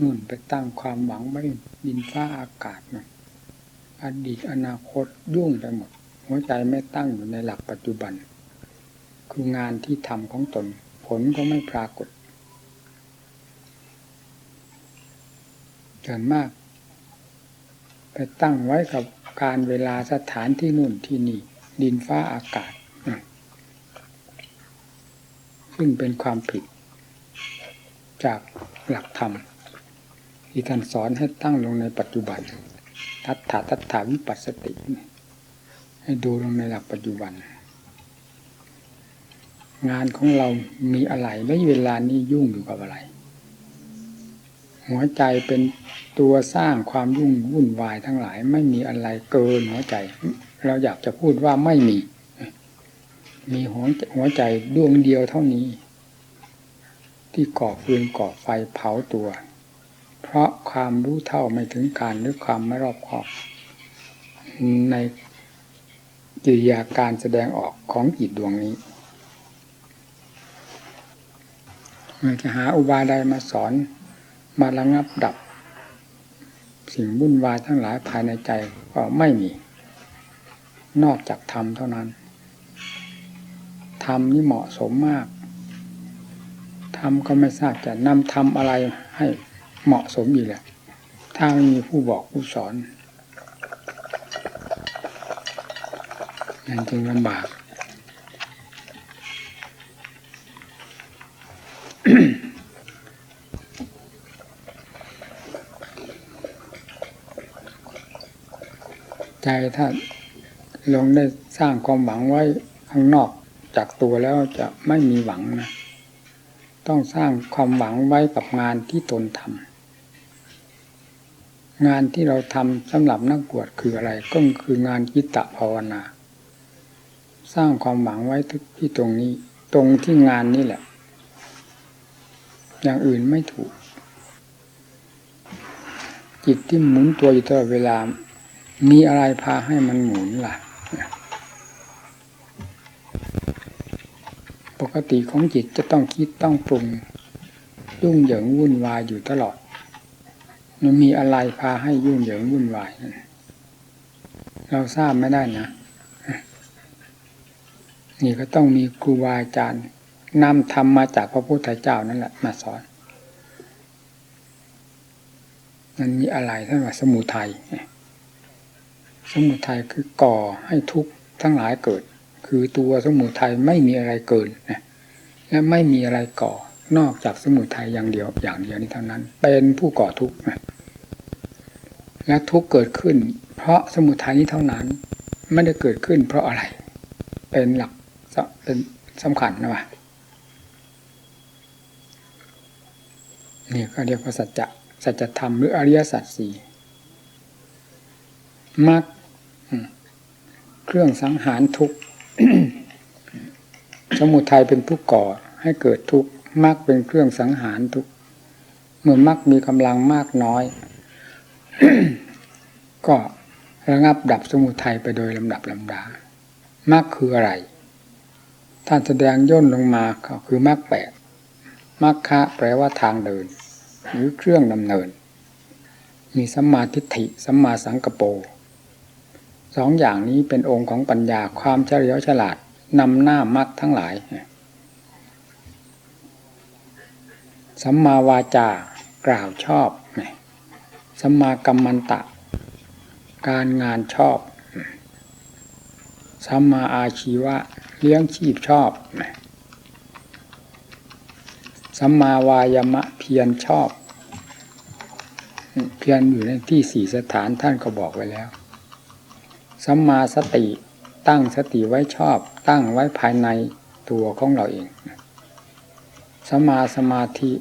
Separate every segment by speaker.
Speaker 1: นู่นไปตั้งความหวังไว้ดินฟ้าอากาศนะอดีตอนาคตยุ่งไปหมด หัวใจไม่ตั้งอยู่ในหลักปัจจุบัน คืองานที่ทำของตน ผลก็ไม่ปรากฏเกินมาก ไปตั้งไว้กับการเวลาสถานที่นู่นที่นี่ ดินฟ้าอากาศ ซึ่งเป็นความผิด จากหลักธรรม ที่ท่านสอนให้ตั้งลงในปัจจุบัน ทัฏฐาทัฏฐาวิปัสสติ ให้ดูลงในหลักปัจจุบัน งานของเรามีอะไรไม่เวลานี้ยุ่งอยู่กับอะไร หัวใจเป็นตัวสร้างความยุ่งวุ่นวายทั้งหลาย ไม่มีอะไรเกินหัวใจ เราอยากจะพูดว่าไม่มี มีหัวหัวใจดวงเดียวเท่านี้ ที่ก่อฟืนก่อไฟเผาตัว เพราะความรู้เท่าไม่ถึงการหรือความไม่รอบคอบ ในกิริยาการแสดงออกของจิตดวงนี้เมื่อจะหาอุบายใดมาสอนมาระงับดับ สิ่งวุ่นวายทั้งหลายภายในใจก็ไม่มี นอกจากธรรมเท่านั้นธรรมนี่เหมาะสมมากธรรมก็ไม่ทราบจะนำธรรมอะไรให้ เหมาะสมอีกแหละ ถ้าไม่มีผู้บอกผู้สอนนั่นจึงลำบากใจถ้าลงได้สร้างความหวังไว้ข้างนอกจากตัวแล้วจะไม่มีหวังนะ ต้องสร้างความหวังไว้กับงานที่ตนทำ งานที่เราทำสำหรับนักบวชคืออะไร ก็คืองานกิตตภาวนา สร้างความหวังไว้ที่ตรงนี้ ตรงที่งานนี้แหละ อย่างอื่นไม่ถูก จิตที่หมุนตัวอยู่ตลอดเวลา มีอะไรพาให้มันหมุนล่ะ ปกติของจิตจะต้องคิดต้องปรุงยุ่งเหยิงวุ่นวายอยู่ตลอด มันมีอะไรพาให้ยุ่งเหยิงวุ่นวายเราทราบไม่ได้นะนี่ก็ต้องมีครูบาอาจารย์นำธรรมมาจากพระพุทธเจ้านั่นแหละ มาสอนมันมีอะไรท่านว่าสมุทัยสมุทัยคือก่อให้ทุกข์ทั้งหลายเกิด คือตัวสมุทัยไม่มีอะไรเกินนะและไม่มีอะไรก่อ นอกจากสมุทัยอย่างเดียวอย่างเดียวนี้เท่านั้น เป็นผู้ก่อทุกข์และทุกข์เกิดขึ้น เพราะสมุทัยนี้เท่านั้น ไม่ได้เกิดขึ้น เพราะอะไร เป็นหลักเป็นสำคัญนะวะนี่ก็เรียกว่าสัจจะสัจธรรมหรืออริยสัจสี่มรรคเครื่องสังหารทุกข์ สมุทัยเป็นผู้ก่อให้เกิดทุกข์ มรรคเป็นเครื่องสังหารทุกเมื่อมรรคมีกำลังมากน้อย ก็ระงับดับสมุทัยไปโดยลำดับลำดามรรคคืออะไร ท่านแสดงย่นลงมาก็คือมรรคแปดมรรคะแปลว่าทางเดิน หรือเครื่องดำเนิน มีสัมมาทิฏฐิสัมมาสังกปรสองอย่างนี้เป็นองค์ของปัญญาความเฉลียวฉลาดนำหน้ามรรคทั้งหลาย สัมมาวาจากล่าวชอบสัมมากัมมันตะ การงานชอบสัมมาอาชีวะเลี้ยงชีพชอบสัมมาวายมะเพียรชอบ เพียรอยู่ในที่สี่สถานท่านก็บอกไว้แล้วสัมมาสติตั้งสติไว้ชอบ ตั้งไว้ภายในตัวของเราเอง สมาสมาธิ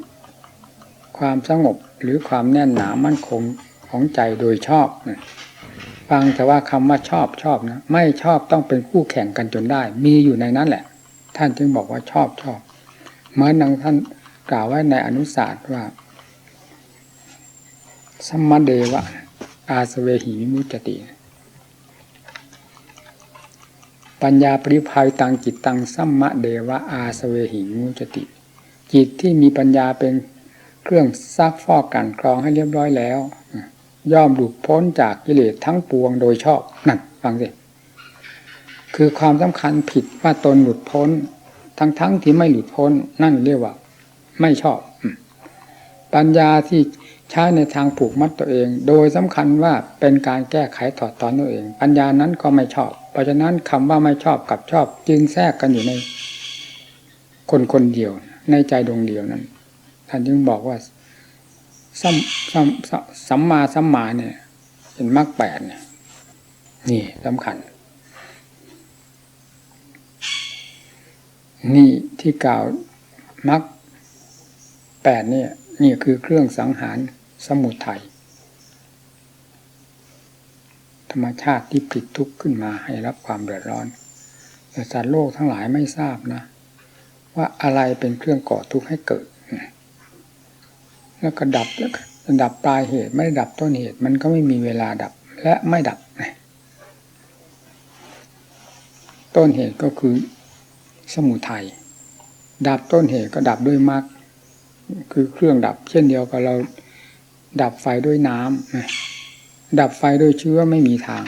Speaker 1: ความสงบหรือความแน่นหนามั่นคงของใจโดยชอบฟังแต่ว่าคำว่าชอบชอบนะไม่ชอบต้องเป็นคู่แข่งกันจนได้ มีอยู่ในนั้นแหละ ท่านจึงบอกว่าชอบชอบเหมือนดังท่านกล่าวไว้ในอนุศาสตร์ว่าสมมาเดวะ อาสเวหิมุจติ ปัญญาปริภายตังจิตตังสัมมะเดวะอาสเวหิมุจติ จิตที่มีปัญญาเป็นเครื่องซักฟอกกันกรองให้เรียบร้อยแล้ว ย่อมหลุดพ้นจากกิเลสทั้งปวงโดยชอบนั่นฟังสิคือความสำคัญผิดว่าตนหลุดพ้น ทั้งๆทที่ไม่หลุดพ้นนั่นเรียกว่า ไม่ชอบ ปัญญาที่ใช้ในทางผูกมัดตัวเอง โดยสำคัญว่าเป็นการแก้ไขถอดถอนตัวเอง ปัญญานั้นก็ไม่ชอบ เพราะฉะนั้นคำว่าไม่ชอบกับชอบ จึงแทรกกันอยู่ในคนคนเดียว ในใจดวงเดียวนั้น ท่านจึงบอกว่าสัมสัมสัมมาสัมมาเนี่ย เป็นมรรคแปดเนี่ย นี่สำคัญ นี่ที่กล่าวมรรคแปดเนี่ย นี่คือเครื่องสังหารสมุทัยธรรมชาติที่ผลิตทุกข์ขึ้นมาให้รับความเดือดร้อนแต่สัตว์โลกทั้งหลายไม่ทราบนะ ว่าอะไรเป็นเครื่องก่อทุกข์ให้เกิด แล้วก็ดับแล้วดับปลายเหตุไม่ได้ดับต้นเหตุ มันก็ไม่มีเวลาดับและไม่ดับ ต้นเหตุก็คือสมุทัยดับต้นเหตุก็ดับด้วยมรรคคือเครื่องดับ เช่นเดียวกับเรา ดับไฟด้วยน้ำดับไฟด้วยเชื้อไม่มีทาง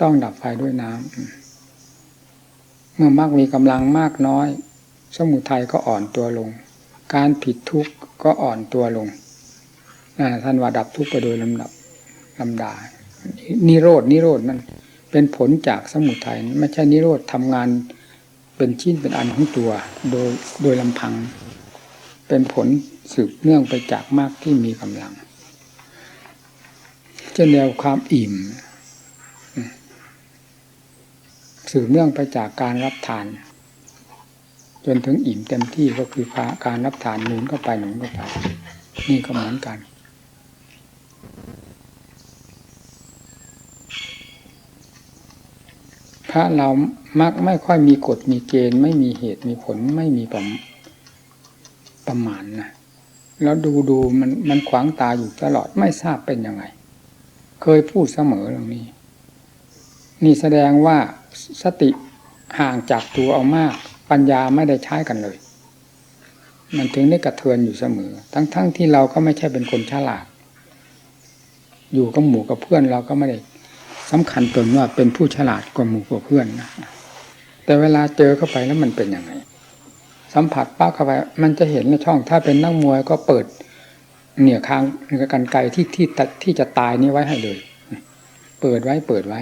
Speaker 1: ต้องดับไฟด้วยน้ำเมื่อมรรคมีกำลังมากน้อย สมุทัยก็อ่อนตัวลง การผิดทุกข์ก็อ่อนตัวลงท่านว่าดับทุกข์ไปโดยลำดับลำดา นิโรดนิโรดมันเป็นผลจากสมุทัยไม่ใช่นิโรธทำงานเป็นชิ้นเป็นอันของตัว โดยโดยลำพัง เป็นผลสืบเนื่องไปจากมากที่มีกำลังเช่นเดียวความอิ่ม สืบเนื่องไปจากการรับทาน จนถึงอิ่มเต็มที่ก็คือการรับทานหนุนเข้าไปหนุนเข้าไป นี่ก็เหมือนกัน พระเรามักไม่ค่อยมีกฎมีเกณฑ์ ไม่มีเหตุมีผลไม่มีประประมาณนะแล้วดูดูมันมันขวางตาอยู่ตลอดไม่ทราบเป็นยังไง เคยพูดเสมอเรื่องนี้ นี่แสดงว่าสติห่างจากตัวเอามาก ปัญญาไม่ได้ใช้กันเลย มันถึงได้กระเทือนอยู่เสมอ ทั้งๆทที่เราก็ไม่ใช่เป็นคนฉลาด อยู่กับหมู่กับเพื่อนเราก็ไม่ได้สำคัญตนว่าเป็นผู้ฉลาดกว่าหมู่กว่าเพื่อนนะแต่เวลาเจอเข้าไปแล้วมันเป็นยังไง สัมผัสป้าเข้าไปมันจะเห็นในช่อง ถ้าเป็นนักมวยก็เปิดเหนี่ยคางกันไกลที่ที่ที่จะตายนี้ไว้ให้เลย เปิดไว้เปิดไว้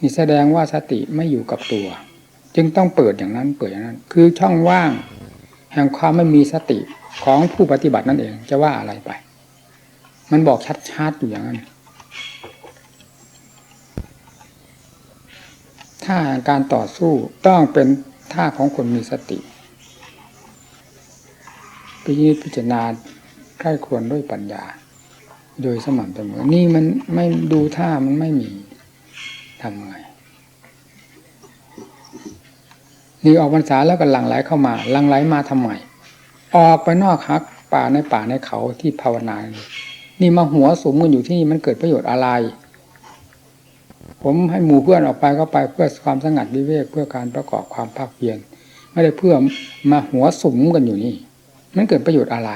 Speaker 1: นี่แสดงว่าสติไม่อยู่กับตัว จึงต้องเปิดอย่างนั้นเปิดอย่างนั้น คือช่องว่าง แห่งความไม่มีสติของผู้ปฏิบัตินั่นเองจะว่าอะไรไป มันบอกชัดๆอยู่อย่างนั้นท่าการต่อสู้ต้องเป็นท่าของคนมีสติพิจิตพิจารณาใกล้ควรด้วยปัญญา โดยสม่ำเสมอ นี่มันไม่ดูท่ามันไม่มีทำไง นี่ออกพรรษาแล้วก็หลั่งไหลเข้ามาหลั่งไหลมาทำไมออกไปนอกฮักป่าในป่าในเขาที่ภาวนา นี่มาหัวสมกันอยู่ที่นี่มันเกิดประโยชน์อะไร ผมให้หมู่เพื่อนออกไปก็ไปเพื่อความสงัดวิเวกเพื่อการประกอบความภาคเพียรไม่ได้เพื่อมาหัวสุมกันอยู่นี่ มันเกิดประโยชน์อะไร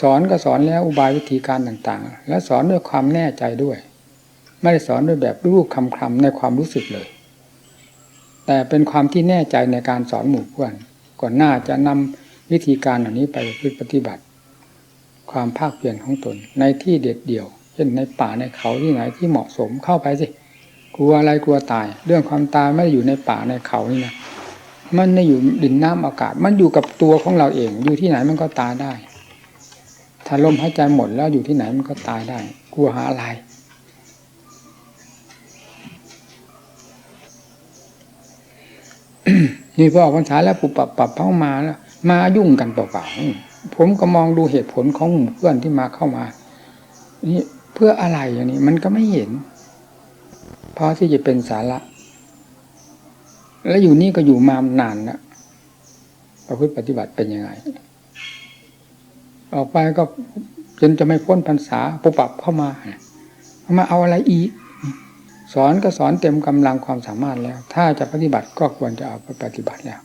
Speaker 1: สอนก็สอนแล้วอุบายวิธีการต่างๆ และสอนด้วยความแน่ใจด้วย ไม่ได้สอนด้วยแบบรูปคำคำในความรู้สึกเลย แต่เป็นความที่แน่ใจในการสอนหมู่เพื่อนก่อนหน้าจะนำวิธีการเหล่านี้ไปปฏิบัติ ความภาคเพียรของตน ในที่เด็ดเดี่ยว เช่นในป่าในเขาที่ไหนที่เหมาะสมเข้าไปสิกลัวอะไรกลัวตาย เรื่องความตายไม่ได้อยู่ในป่าในเขานี่นะมันไม่อยู่ดินน้ำอากาศ มันอยู่กับตัวของเราเอง อยู่ที่ไหนมันก็ตายได้ ถ้าลมหายใจหมดแล้วอยู่ที่ไหนมันก็ตายได้ กลัวหาอะไร นี่พอออกพรรษาแล้วปุบปับปับเข้ามาแล้วมายุ่งกันเปล่าๆผมก็มองดูเหตุผลของหมู่เพื่อนที่มาเข้ามา นี่เพื่ออะไรอย่างนี้มันก็ไม่เห็นพอที่จะเป็นสาระ แล้วอยู่นี่ก็อยู่มานานแล้วประพฤติปฏิบัติเป็นยังไง ออกไปก็จนจะไม่พ้นพรรษาปุบปับเข้ามาเอามาเอาอะไรอีก สอนก็สอนเต็มกำลังความสามารถแล้ว ถ้าจะปฏิบัติก็ควรจะเอาไปปฏิบัติแล้ว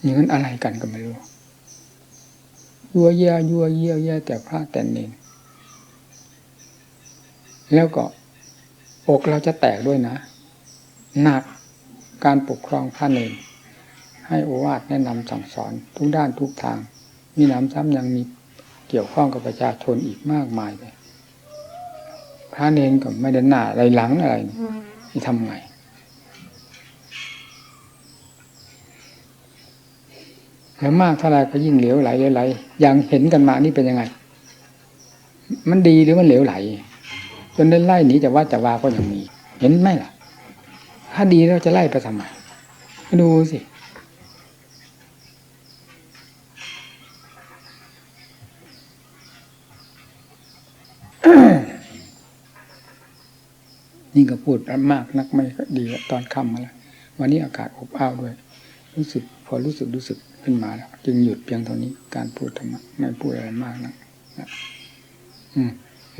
Speaker 1: อย่างนั้นอะไรกันก็ไม่รู้ยัวเยียยัวเยียเยียแต่พระแต่เนนแล้วก็อกเราจะแตกด้วยนะ หนักการปกครองพระเนนให้โอวาทแนะนำสั่งสอนทุกด้านทุกทาง มีน้ำซ้ำยังมีเกี่ยวข้องกับประชาชนอีกมากมายเลย ระเนนก็ไม่ได้หน้าอะไรหลังอะไรนี่ทำไงแล้วมากเท่าไรก็ยิ่งเหลวไหลเหลวไหลอย่างเห็นกันมานี่เป็นยังไง มันดีหรือมันเหลวไหล จนได้ไล่หนีจากว่าจากวาก็ยังมี เห็นไหมล่ะ ถ้าดีแล้วจะไล่ไปทำไมดูสิ นี่ก็พูดมากนักไม่ดีตอนค่ำมาแล้ววันนี้อากาศอบอ้าวด้วย รู้สึกพอรู้สึกรู้สึกขึ้นมาแล้วจึงหยุดเพียงเท่านี้การพูดธรรมะไม่พูดอะไรมากนะนะอืม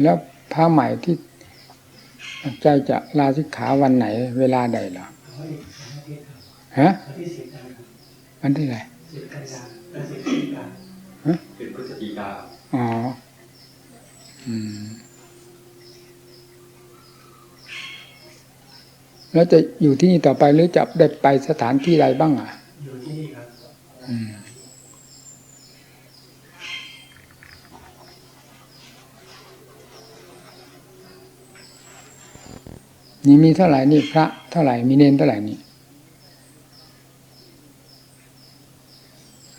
Speaker 1: แล้วพระใหม่ที่ใจจะลาสิกขาวันไหน เวลาใดเหรอฮะวันที่ไหน
Speaker 2: เป็นพฤศจิกา
Speaker 1: อ๋อ อืม แล้วจะอยู่ที่นี่ต่อไปหรือจะได้ไปสถานที่ใดบ้างอะ
Speaker 3: อยู่ที่นี่ครับ
Speaker 1: อืมนี่มีเท่าไหร่นี่พระเท่าไหร่มีเนนเท่าไหร่นี่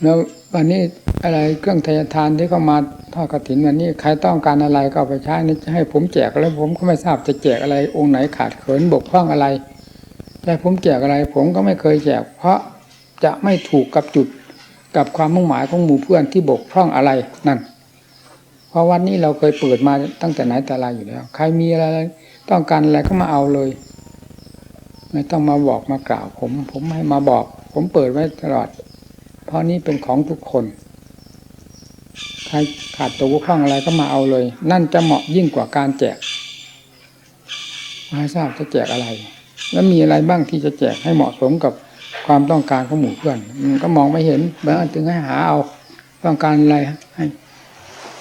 Speaker 1: แล้ววันนี้อะไรเครื่องทายทานที่เข้ามาทอดกระถินวันนี้ใครต้องการอะไรก็เอาไปใช้นี่ให้ผมแจกแล้วผมก็ไม่ทราบจะแจกอะไรองค์ไหนขาดเขินบกพร่องอะไร แต่ผมแจกอะไรผมก็ไม่เคยแจก เพราะจะไม่ถูกกับจุดกับความมุ่งหมายของหมู่เพื่อนที่บกพร่องอะไรนั่น เพราะวันนี้เราเคยเปิดมาตั้งแต่ไหนแต่ไรอยู่แล้ว ใครมีอะไรต้องการอะไรก็มาเอาเลย ไม่ต้องมาบอกมากล่าว ผม ผมให้มาบอก ผมเปิดไว้ตลอด เพราะนี้เป็นของทุกคน ใครขาดตัวบกพร่องอะไรก็มาเอาเลย นั่นจะเหมาะยิ่งกว่าการแจกมาทราบจะแจกอะไร แล้วมีอะไรบ้างที่จะแจกให้เหมาะสมกับความต้องการของหมู่เพื่อนมันก็มองไม่เห็นบางอันจึงให้หาเอาต้องการอะไรให้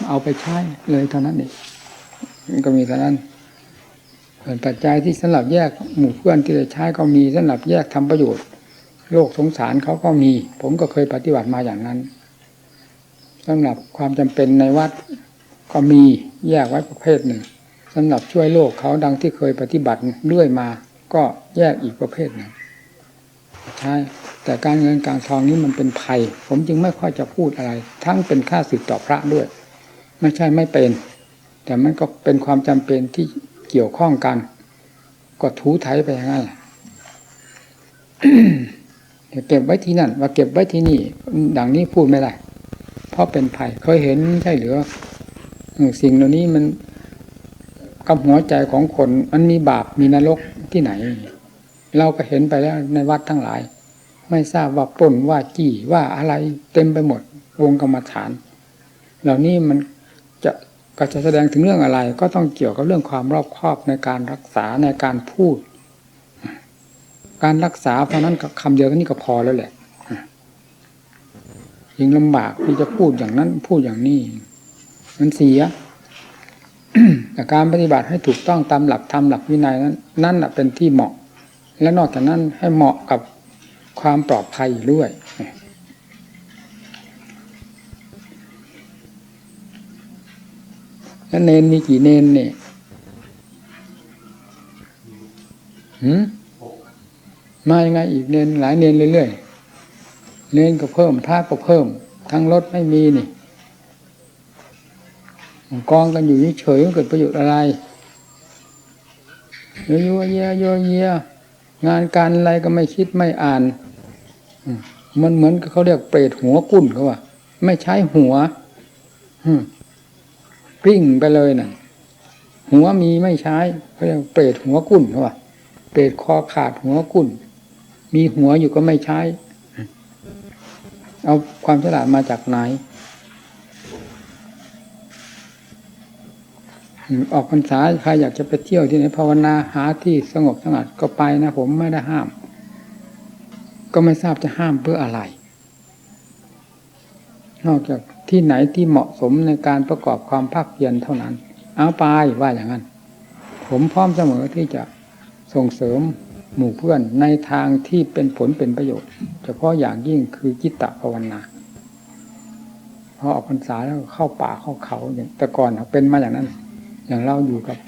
Speaker 1: เอาไปใช้เลยเท่านั้นเองมันก็มีเท่านั้นส่วนปัจจัยที่สำหรับแยกหมู่เพื่อนที่จะใช้ก็มีสำหรับแยกทำประโยชน์ โลกสงสารเขาก็มี ผมก็เคยปฏิบัติมาอย่างนั้นสำหรับความจำเป็นในวัดก็มีแยกไว้ประเภทหนึ่งสำหรับช่วยโลกเขาดังที่เคยปฏิบัติเรื่อยมา ก็แยกอีกประเภทหนึ่งใช่แต่การเงินการทองนี้มันเป็นภัย ผมจึงไม่ค่อยจะพูดอะไร ทั้งเป็นค่าสึกต่อพระด้วย ไม่ใช่ไม่เป็น แต่มันก็เป็นความจำเป็นที่เกี่ยวข้องกัน ก็ถูไถไปอย่างนั้น แหละเก็บไว้ที่นั่นว่าเก็บไว้ที่นี่ ดังนี้พูดไม่ได้ เพราะเป็นภัยเคยเห็นใช่หรือสิ่งเหล่านี้มันกับหัวใจของคนมันมีบาปมีนรกที่ไหน เราก็เห็นไปแล้วในวัดทั้งหลาย ไม่ทราบว่าปล้นว่าจี้ว่าอะไรเต็มไปหมด วงกรรมฐาน เหล่านี้มันจะก็จะแสดงถึงเรื่องอะไร ก็ต้องเกี่ยวกับเรื่องความรอบคอบในการรักษาในการพูด การรักษาเพราะนั้นกับคำเดียวนี่ก็พอแล้วแหละยิ่งลำบากที่จะพูดอย่างนั้นพูดอย่างนี้ มันเสียแต่การปฏิบัติให้ถูกต้องตามหลักธรรมหลักวินัยนั้นนั่นแหะเป็นที่เหมาะ และนอกจากนั้นให้เหมาะกับความปลอดภัยด้วยแล้วเนนมีกี่เนนเนี่ยหืม มายังไงอีกเนนหลายเนนเรื่อยๆเนนก็เพิ่มพระก็เพิ่ม ทั้งรถไม่มีนี่กองกันอยู่เฉยๆมันเกิดประโยชน์อะไรเยอะเยอะเยอะเยอะงานการอะไรก็ไม่คิดไม่อ่านมันเหมือนเขาเรียกเปรตหัวกุ้นเขาว่า ไม่ใช้หัวกลิ้งไปเลยน่ะ หัวมีไม่ใช้เขาเรียกเปรตหัวกุ้นเขาว่าเปรตคอขาดหัวกุ้น มีหัวอยู่ก็ไม่ใช้ เอาความฉลาดมาจากไหน ออกพรรษาใครอยากจะไปเที่ยวที่ไหนภาวนาหาที่สงบสงัดก็ไปนะผมไม่ได้ห้าม ก็ไม่ทราบจะห้ามเพื่ออะไร นอกจากที่ไหนที่เหมาะสมในการประกอบความภาคเพียรเท่านั้น เอาไปว่าอย่างนั้น ผมพร้อมเสมอที่จะส่งเสริม หมู่เพื่อนในทางที่เป็นผลเป็นประโยชน์ เฉพาะอย่างยิ่งคือจิตตภาวนาพอออกพรรษาแล้วเข้าป่าเข้าเขาอย่างแต่ก่อนเป็นมาอย่างนั้น อย่างเราอยู่กับ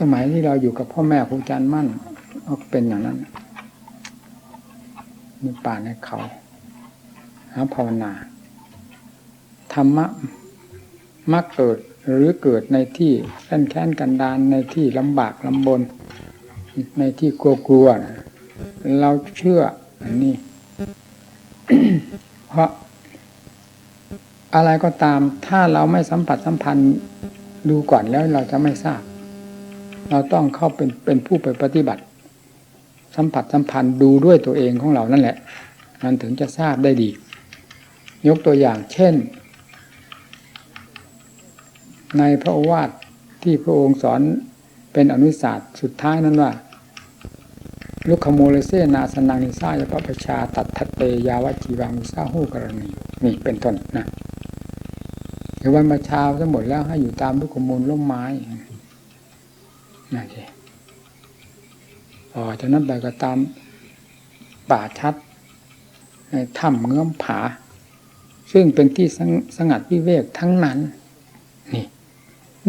Speaker 1: สมัยที่เราอยู่กับพ่อแม่ครูอาจารย์มั่นก็เป็นอย่างนั้นมีป่าในเขาหาภาวนาธรรมะมักเกิดหรือเกิดในที่แค้นแค้นกันดานในที่ลำบากลำบน ในที่กลัวกลัวๆเราเชื่ออันนี้ เพราะอะไรก็ตาม ถ้าเราไม่สัมผัสสัมพันธ์ดูก่อนแล้วเราจะไม่ทราบ เราต้องเข้าเป็นเป็นผู้ไปปฏิบัติ สัมผัสสัมพันธ์ดูด้วยตัวเองของเรานั่นแหละ มันถึงจะทราบได้ดี ยกตัวอย่างเช่น ในพระโอวาทที่พระองค์สอน เป็นอนุศาสตร์สุดท้ายนั้นว่าลุคโมเลเซนาสนังนิสายปปชาตัดทัตเตยาวจีวังมุสาหูกรณีนี่เป็นต้นนะเดี๋ยววันมาเช้าจะหมดแล้วให้อยู่ตามลุกขมูลร่มไม้นั่นเองอ๋อจากนั้นไปก็ตามป่าชัดถ้ำเงื้อมผา ซึ่งเป็นที่สงสงัดวิเวกทั้งนั้น นี่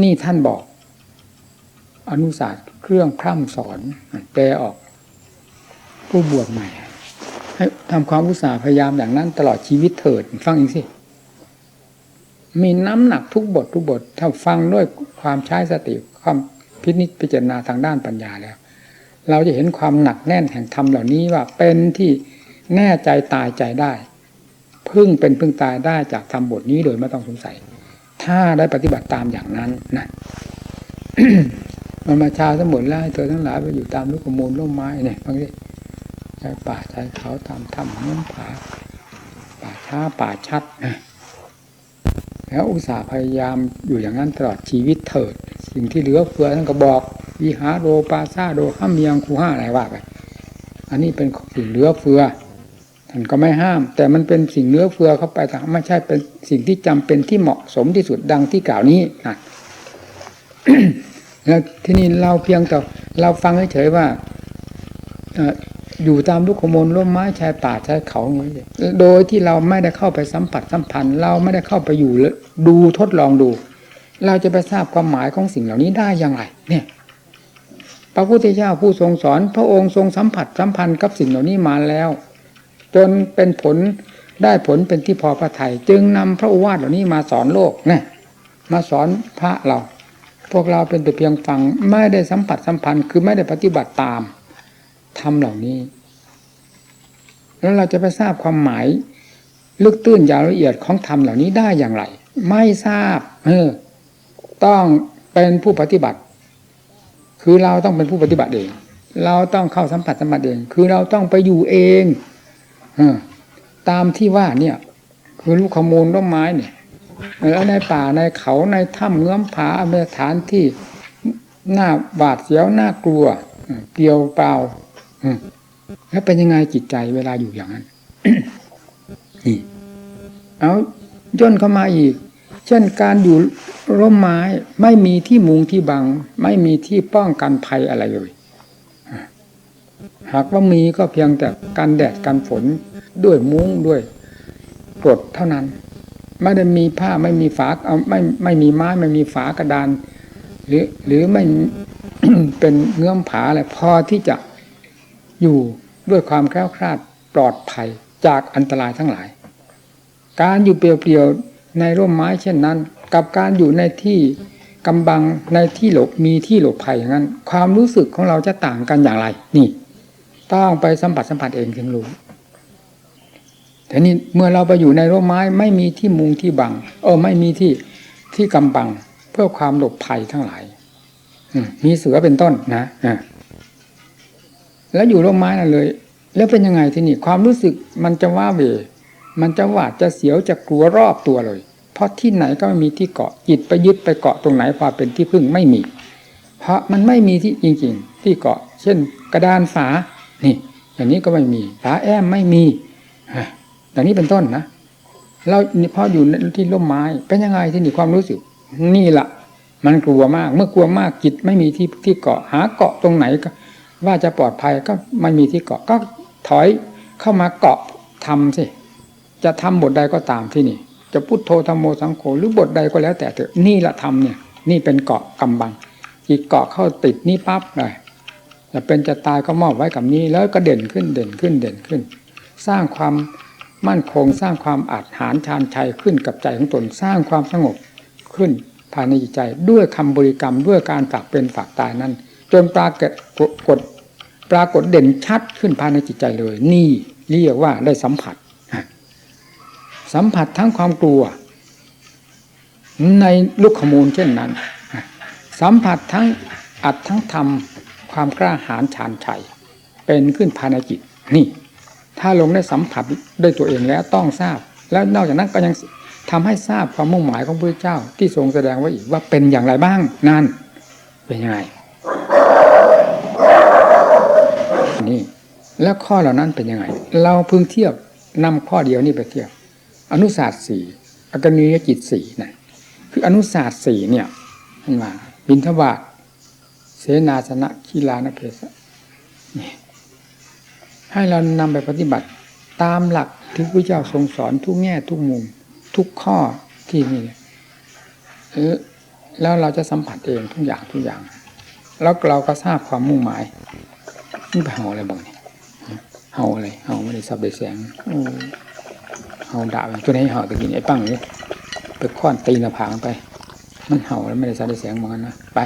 Speaker 1: นี่ท่านบอก อนุศาสตร์เครื่องพร่ำสอนแปลออกผู้บวชใหม่ ให้ทำความอุตสาห์พยายามอย่างนั้น ตลอดชีวิตเถิดฟังอีกสิ มีน้ำหนักทุกบททุกบท ถ้าฟังด้วยความใช้สติความพินิจพิจารณาทางด้านปัญญาแล้ว เราจะเห็นความหนักแน่นแห่งธรรมเหล่านี้ว่าเป็นที่แน่ใจตายใจได้ พึ่งเป็นพึ่งตายได้จากธรรมบทนี้โดยไม่ต้องสงสัย ถ้าได้ปฏิบัติตามอย่างนั้นนะ มันมาชาสมุนแล้วให้เธอทั้งหลายไปอยู่ตามลูกมูลร่มไม้เนี่ยบางทีชายป่าชายเขาตามถ้ำน้ำผาป่าช้าป่าชัดนะแล้วอุตส่าห์พยายามอยู่อย่างนั้นตลอดชีวิตเถิด สิ่งที่เหลือเฟือท่านก็บอกวิหารโรปาซาโดห้ามเมียงคูห้าอะไรว่าไปอันนี้เป็นสิ่งเหลือเฟือท่านก็ไม่ห้าม แต่มันเป็นสิ่งเหลือเฟือเข้าไปแต่ไม่ใช่เป็นสิ่งที่จำเป็นที่เหมาะสมที่สุดดังที่กล่าวนี้นะ แล้วที่นี่เราเพียงแต่เราฟังเฉยๆว่าอยู่ตามลูกขมลร่มไม้ชายป่าชายเขาอย่างนี้โดยที่เราไม่ได้เข้าไปสัมผัสสัมพันธ์เราไม่ได้เข้าไปอยู่ดูทดลองดู เราจะไปทราบความหมายของสิ่งเหล่านี้ได้อย่างไร เนี่ย พระพุทธเจ้าผู้ทรงสอน พระองค์ทรงสัมผัสสัมพันธ์กับสิ่งเหล่านี้มาแล้ว จนเป็นผลได้ผลเป็นที่พอพระทยัยจึงนำพระโอวาทเหล่านี้มาสอนโลกนี่ยมาสอนพระเรา พวกเราเป็นแต่เพียงฟังไม่ได้สัมผัสสัมพันธ์คือไม่ได้ปฏิบัติตามทำเหล่านี้ แล้วเราจะไปทราบความหมายลึกตื้นยาวละเอียดของธรรมเหล่านี้ได้อย่างไร ไม่ทราบเออต้องเป็นผู้ปฏิบัติ คือเราต้องเป็นผู้ปฏิบัติเอง เราต้องเข้าสัมผัสสัมผัสเอง คือเราต้องไปอยู่เองเออตามที่ว่าเนี่ย คือลูกขมูลร่มไม้เนี่ย แล้วในป่าในเขาในถ้ำเงื้อมผาเมฐานที่หน้าบาดเสียวน่ากลัวเปลียวเปล่าแล้วเป็นยังไงจิตใจเวลาอยู่อย่างนั้นนี่เอาย่นเข้ามาอีก เช่นการอยู่ร่มไม้ไม่มีที่มุงที่บัง ไม่มีที่ป้องกันภัยอะไรเลยหากว่ามีก็เพียงแต่กันแดดกันฝนด้วยมุ้งด้วยกรดเท่านั้น ไม่ได้มีผ้าไม่มีฝาเอาไม่ไม่มีไม้ไม่มีฝากระดาน หรือหรือไม่เป็นเงื่อมผาอะไรพอที่จะอยู่ด้วยความแคล้วคลาดปลอดภัยจากอันตรายทั้งหลาย การอยู่เปลี่ยวๆในร่มไม้เช่นนั้น กับการอยู่ในที่กำบังในที่หลบมีที่หลบภัยอย่างนั้น ความรู้สึกของเราจะต่างกันอย่างไร นี่ ต้องไปสัมผัสสัมผัสเองถึงรู้ แต่นี่เมื่อเราไปอยู่ในร่มไม้ไม่มีที่มุงที่บัง เออ ไม่มีที่ที่กำบัง เพื่อความหลบภัยทั้งหลายมีเสือเป็นต้นนะแล้วอยู่ร่มไม้นั่นเลย แล้วเป็นยังไงที่นี่ความรู้สึกมันจะว่าเวมันจะหวาดจะเสียวจะกลัวรอบตัวเลย เพราะที่ไหนก็ไม่มีที่เกาะจิตไปยึดไปเกาะตรงไหนพอเป็นที่พึ่งไม่มี เพราะมันไม่มีที่จริงๆ ที่เกาะ เช่น กระดานฝา นี่ อย่างนี้ก็ไม่มีฝาแอมไม่มี อย่างนี้เป็นต้นนะเราพออยู่ที่ร่มไม้เป็นยังไงที่นี่ความรู้สึก นี่แหละมันกลัวมาก เมื่อกลัวมากจิตไม่มีที่ที่เกาะหาเกาะตรงไหนก็ ว่าจะปลอดภัยก็ไม่มีที่เกาะก็ถอยเข้ามาเกาะทำสิจะทำบทใดก็ตามที่นี่ จะพุทโธธรรมโมสังโฆหรือบทใดก็แล้วแต่เถอะนี่แหละทำเนี่ย นี่เป็นเกาะกำบังจิตเกาะเข้าติดนี่ปั๊บเลยจะเป็นจะตายก็มอบไว้กับนี้แล้วก็เด่นขึ้นเด่นขึ้นเด่นขึ้น สร้างความ มั่นคงสร้างความอาจหารชาญชัยขึ้นกับใจของตนสร้างความสงบขึ้นภายในจิตใจด้วยคำบริกรรมด้วยการฝากเป็นฝากตายนั้น จนปรากฏกฏปรากฏเด่นชัดขึ้นภายในจิตใจเลย นี่เรียกว่าได้สัมผัสสัมผัสทั้งความกลัว ในลูกขมูลเช่นนั้น สัมผัสทั้งอัดทั้งทำความกล้าหาญชาญชัยเป็นขึ้นภายในจิตนี่ ถ้าลงได้สัมผัสด้วยตัวเองแล้วต้องทราบ แล้วนอกจากนั้นก็ยังทำให้ทราบความมุ่งหมายของพระเจ้า ที่ทรงแสดงไว้อีกว่าเป็นอย่างไรบ้างนั่นเป็นยังไงนี่แล้วข้อเหล่านั้นเป็นยังไง เราพึงเทียบนำข้อเดียวนี่ไปเทียบ อนุศาสตร์สี่อากนิยจิตสี่นะคืออนุศาสตร์สี่เนี่ยมันมาบินทบาทเสนาสนะคีลานเพศนี่ ให้เรานำไปปฏิบัติตามหลักที่พระเจ้าทรงสอนทุกแง่ทุกมุม ทุกข้อที่นี่เออแล้วเราจะสัมผัสเองทุกอย่างทุกอย่าง แล้วเราก็ทราบความมุ่งหมายนี่ไปเห่าอะไรบ้างเนี่ยเห่าอะไรเห่าไม่ได้สับได้แสงเห่าด่าไปตัวไหนเห่าตะกี้ไอ้ปั้งนี่ไปค้อนตีหน้าผากมันไป มันเห่าแล้วไม่ได้สับได้แสงเหมือนกันนะไป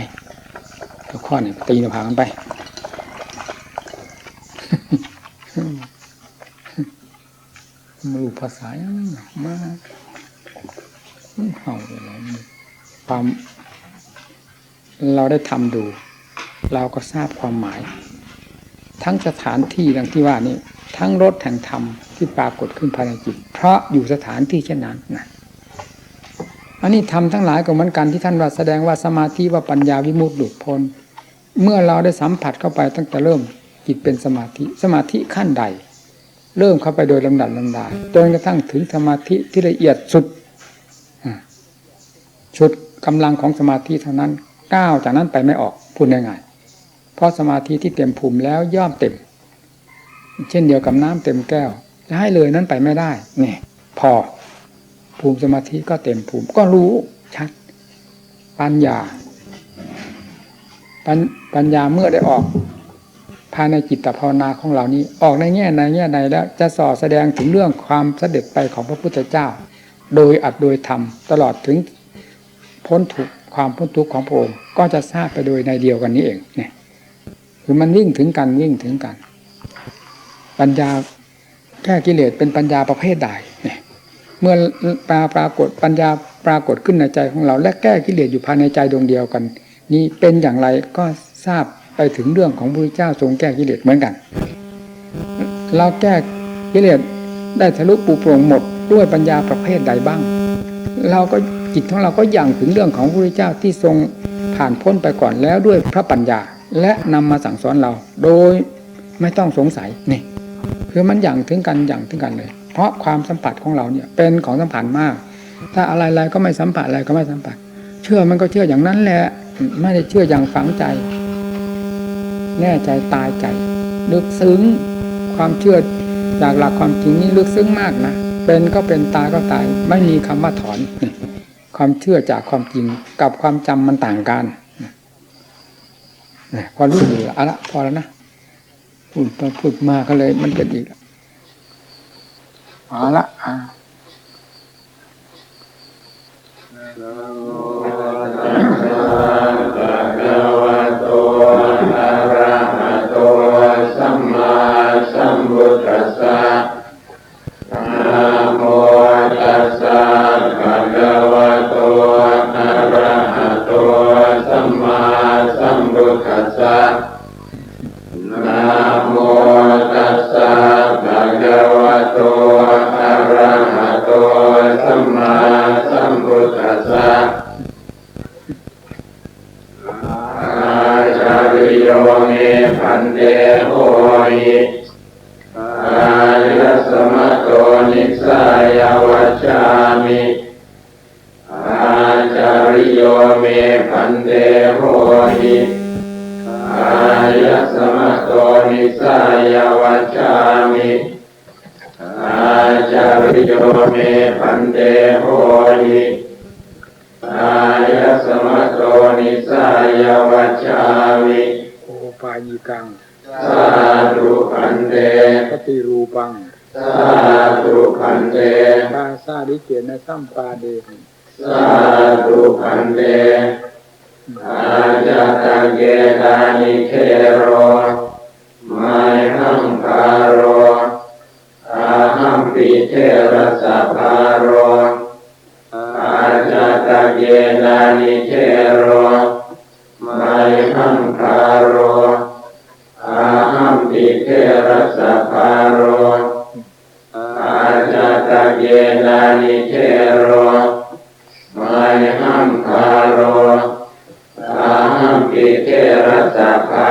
Speaker 1: ไปค้อนเนี่ยตีหน้าผากมันไป ไม่รู้ภาษายังมากมันเห่าอะไรความเราได้ทำดู เราก็ทราบความหมาย ทั้งสถานที่ดังที่ว่านี้ ทั้งรถแห่งธรรมที่ปรากฏขึ้นภายในจิต เพราะอยู่สถานที่เช่นนั้นนะอันนี้ทำทั้งหลายก็เหมือนกันที่ท่านว่าแสดงว่าสมาธิว่าปัญญาวิมุตติหลุดพ้น เมื่อเราได้สัมผัสเข้าไปตั้งแต่เริ่ม จิตเป็นสมาธิสมาธิขั้นใด เริ่มเข้าไปโดยลำดับลำดาจนกระทั่งถึงสมาธิที่ละเอียดสุดชุดกำลังของสมาธิเท่านั้นก้าวจากนั้นไปไม่ออกพูดง่ายๆเพราะสมาธิที่เต็มภูมิแล้วย่อมเต็ม เช่นเดียวกับน้ำเต็มแก้วจะให้เลยนั้นไปไม่ได้นี่พอภูมิสมาธิก็เต็มภูมิก็รู้ชัด ปัญญา ปัญญาเมื่อได้ออก ภายในจิตภาวนาของเรานี้ ออกในแง่ในแง่ใดแล้วจะส่อแสดงถึงเรื่องความเสด็จไปของพระพุทธเจ้า โดยอัดโดยธรรมตลอดถึงพ้นทุกความพ้นทุกข์ของพระองค์ก็จะทราบไปโดยในเดียวกันนี้เองเนี่ยคือมันวิ่งถึงกันวิ่งถึงกัน ปัญญาแก้กิเลสเป็นปัญญาประเภทใดเนี่ยเมื่อปราปรากฏปัญญาปรากฏขึ้นในใจของเรา และแก้กิเลสอยู่ภายในใจดวงเดียวกัน นี้เป็นอย่างไรก็ทราบ ไปถึงเรื่องของพระพุทธเจ้าทรงแก้กิเลสเหมือนกัน เราแก้กิเลสได้ทะลุปูโปร่งหมดด้วยปัญญาประเภทใดบ้าง เราก็จิตของเราก็ยังถึงเรื่องของพระพุทธเจ้าที่ทรงผ่านพ้นไปก่อนแล้วด้วยพระปัญญา และนำมาสั่งสอนเรา โดยไม่ต้องสงสัยนี่คือมันอย่างถึงกันอย่างถึงกันเลย เพราะความสัมผัสของเราเนี่ยเป็นของสัมผัสมาก ถ้าอะไรๆก็ไม่สัมผัสอะไรก็ไม่สัมผัส เชื่อมันก็เชื่ออย่างนั้นแหละไม่ได้เชื่ออย่างฝังใจ แน่ใจตายใจ ลึกซึ้งความเชื่อจากหลักความจริงนี้ลึกซึ้งมากนะเป็นก็เป็นตายก็ตาย ไม่มีคำว่าถอน ความเชื่อจากความจริงกับความจำมันต่างกันพอรู้อยู่ละเอาละพอแล้วนะพูดไปพูดมาก็เลย มันเป็นอีกเอาละอ่า
Speaker 3: ยวัจจามิโอ
Speaker 1: ปายิกัง
Speaker 3: สาธุพันเต
Speaker 1: ปฏิรูปัง
Speaker 3: สาธุพันเต
Speaker 1: ตาซาดิเกนะสัมปาเดหิ
Speaker 3: สาธุพันเตอาจาตะเกตานิเทโรไมหังคาโรอาหัมปิเทระสะพาโรอาจาตะเกตานิเทโรไม หังคาโรอาหัมปิเทระสะพาโรอาจาตะเกนานิเทโรไมหังคาโรอาหัมปิเทระสะพา